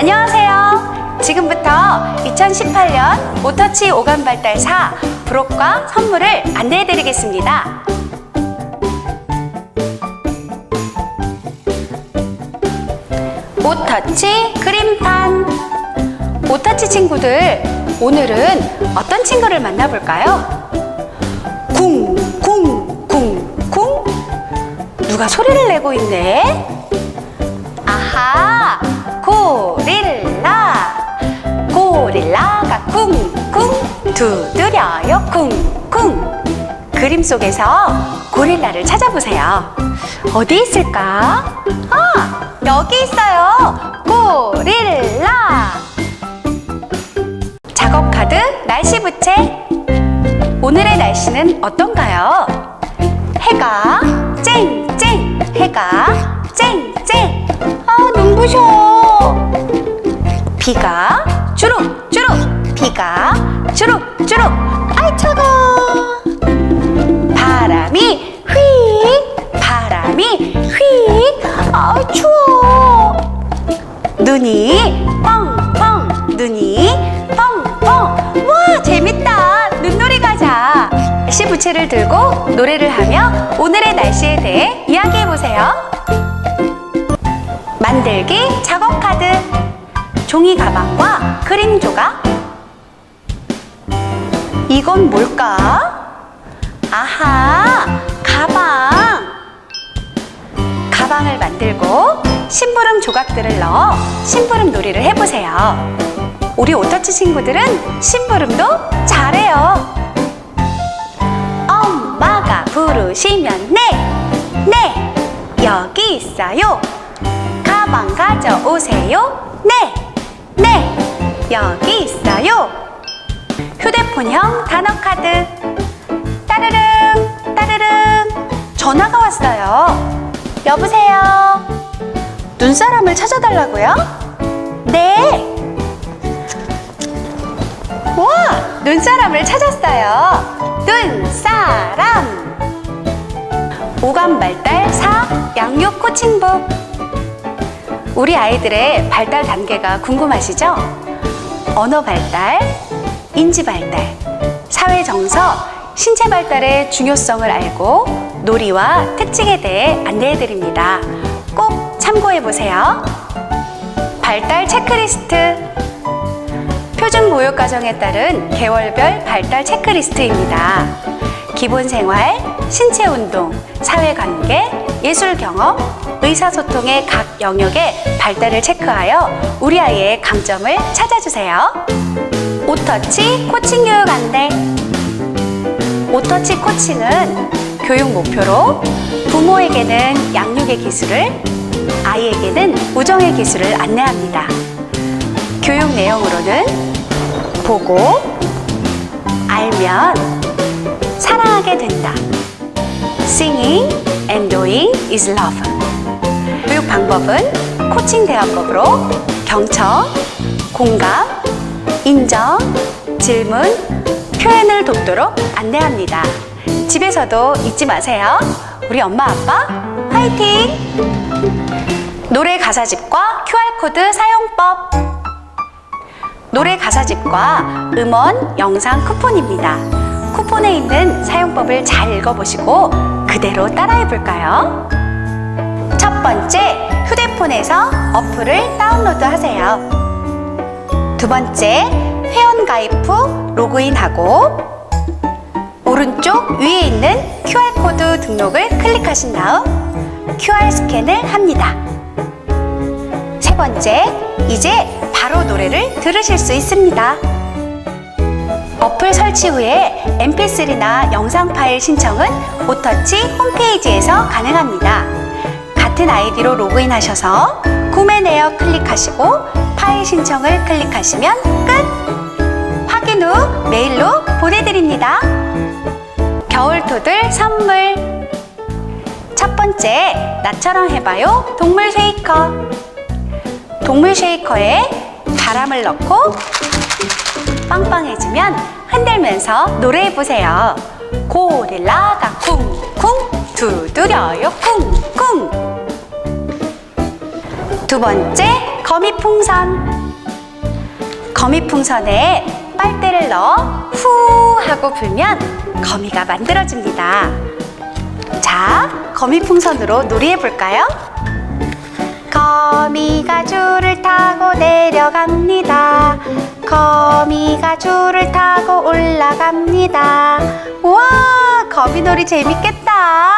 안녕하세요. 지금부터 2018년 오터치 오감 발달 4 부록과 선물을 안내해 드리겠습니다. 오터치 그림판 오터치 친구들 오늘은 어떤 친구를 만나볼까요? 쿵, 쿵, 쿵, 쿵 누가 소리를 내고 있네? 고릴라가 쿵쿵 두드려요 쿵쿵. 그림 속에서 고릴라를 찾아보세요. 어디 있을까? 아, 여기 있어요. 고릴라. 작업 카드 날씨 부채. 오늘의 날씨는 어떤가요? 해가 쨍쨍 해가 쨍쨍 아 눈부셔 비가 주룩 주룩 비가. 주룩 주룩. 아이 차가 바람이 휙 바람이 휙아 추워. 눈이 펑펑. 눈이 펑펑. 와 재밌다. 눈놀이 가자. 날씨 부채를 들고 노래를 하며 오늘의 날씨에 대해 이야기해 보세요. 만들기 작업 카드. 종이 가방과 그림 조각 이건 뭘까? 아하 가방 가방을 만들고 심부름 조각들을 넣어 심부름 놀이를 해보세요. 우리 오터치 친구들은 심부름도 잘해요. 엄마가 부르시면 네, 네, 여기 있어요. 가방 가져오세요. 네, 네, 여기 있어요. 휴대폰형 단어 카드. 따르릉, 따르릉. 전화가 왔어요. 여보세요. 눈사람을 찾아달라고요? 네. 와, 눈사람을 찾았어요. 눈사람. 오감 발달 4 양육 코칭북. 우리 아이들의 발달 단계가 궁금하시죠? 언어 발달, 인지 발달, 사회 정서, 신체 발달의 중요성을 알고 놀이와 특징에 대해 안내해 드립니다. 꼭 참고해 보세요. 발달 체크리스트. 표준 보육 과정에 따른 개월별 발달 체크리스트입니다. 기본 생활, 신체 운동, 사회 관계, 예술 경험, 의사소통의 각 영역의 발달을 체크하여 우리 아이의 강점을 찾아주세요. 오터치 코칭 교육 안내. 오터치 코칭은 교육 목표로 부모에게는 양육의 기술을, 아이에게는 우정의 기술을 안내합니다. 교육 내용으로는 보고, 알면, 사랑하게 된다. Singing and doing is love. 교육 방법은 코칭 대화법으로 경청, 공감, 인정, 질문, 표현을 돕도록 안내합니다. 집에서도 잊지 마세요. 우리 엄마 아빠 화이팅! 노래 가사집과 QR코드 사용법. 노래 가사집과 음원, 영상 쿠폰입니다. 쿠폰에 있는 사용법을 잘 읽어보시고 그대로 따라해 볼까요? 첫 번째, 휴대폰에서 어플을 다운로드 하세요. 두 번째, 회원 가입 후 로그인하고 오른쪽 위에 있는 QR코드 등록을 클릭하신 다음 QR 스캔을 합니다. 세 번째, 이제 바로 노래를 들으실 수 있습니다. 어플 설치 후에 mp3나 영상 파일 신청은 오터치 홈페이지에서 가능합니다. 같은 아이디로 로그인하셔서 구매 내역 클릭하시고 파일 신청을 클릭하시면 끝! 확인 후 메일로 보내드립니다. 겨울토들 선물 첫 번째, 나처럼 해봐요 동물 쉐이커 동물 쉐이커에 바람을 넣고 빵빵해지면 흔들면서 노래해보세요. 고릴라가 쿵쿵 두드려요 쿵쿵 두 번째 거미풍선. 거미풍선에 빨대를 넣어 후 하고 불면 거미가 만들어집니다. 자, 거미풍선으로 놀이해 볼까요? 거미가 줄을 타고 내려갑니다. 거미가 줄을 타고 올라갑니다. 우와, 거미놀이 재밌겠다.